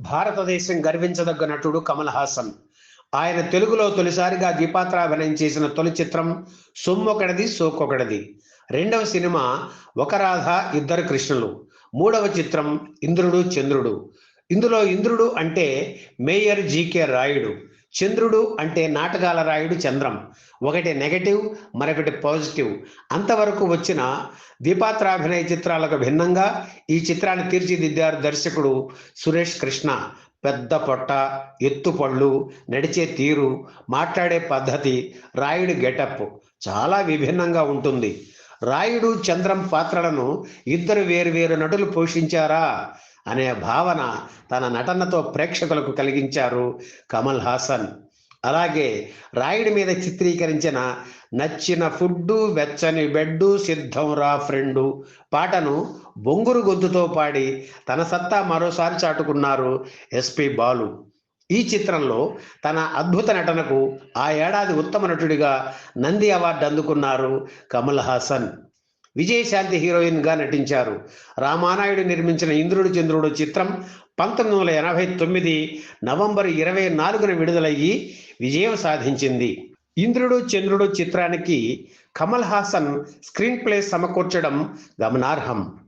భారతదేశం గర్వించదగ్గ నటుడు కమల్ హాసన్. ఆయన తెలుగులో తొలిసారిగా ద్విపాత్రాభినయం చేసిన తొలి చిత్రం సొమ్మొకటిది సోకొకటిది రెండవ సినిమా ఒక రాధ ఇద్దరు కృష్ణులు. మూడవ చిత్రం ఇంద్రుడు చంద్రుడు. ఇందులో ఇంద్రుడు అంటే మేయర్ జీకే రాయుడు. చంద్రుడు అంటే నాటకాల రాయుడు చంద్రం. ఒకటి నెగటివ్ మరొకటి పాజిటివ్. అంతవరకు వచ్చిన ద్విపాత్రాభినయ చిత్రాలకు భిన్నంగా ఈ చిత్రాన్ని తీర్చిదిద్దారు దర్శకుడు సురేష్ కృష్ణ. పెద్ద పొట్ట ఎత్తు పళ్ళు నడిచే తీరు మాట్లాడే పద్ధతి రాయుడు గెటప్ చాలా విభిన్నంగా ఉంటుంది. రాయుడు చంద్రం పాత్రలను ఇద్దరు వేరు వేరు నటులు పోషించారా? అనే భావన తన నటనతో ప్రేక్షకులకు కలిగించారు కమల్ హాసన్. అలాగే రాయుడి మీద చిత్రీకరించిన నచ్చిన ఫుడ్డు వెచ్చని బెడ్డు సిద్ధం రా ఫ్రెండు పాటను బొంగురు గొంతుతో పాడి తన సత్తా మరోసారి చాటుకున్నారు ఎస్పి బాలు. ఈ చిత్రంలో తన అద్భుత నటనకు ఆ ఏడాది ఉత్తమ నటుడిగా నంది అవార్డు అందుకున్నారు కమల్ హాసన్. విజయశాంతి హీరోయిన్గా నటించారు. రామానాయుడు నిర్మించిన ఇంద్రుడు చంద్రుడు చిత్రం పంతొమ్మిది వందల ఎనభై తొమ్మిది నవంబర్ ఇరవై నాలుగున విడుదలయ్యి విజయం సాధించింది. ఇంద్రుడు చంద్రుడు చిత్రానికి కమల్ హాసన్ స్క్రీన్ ప్లే సమకూర్చడం గమనార్హం.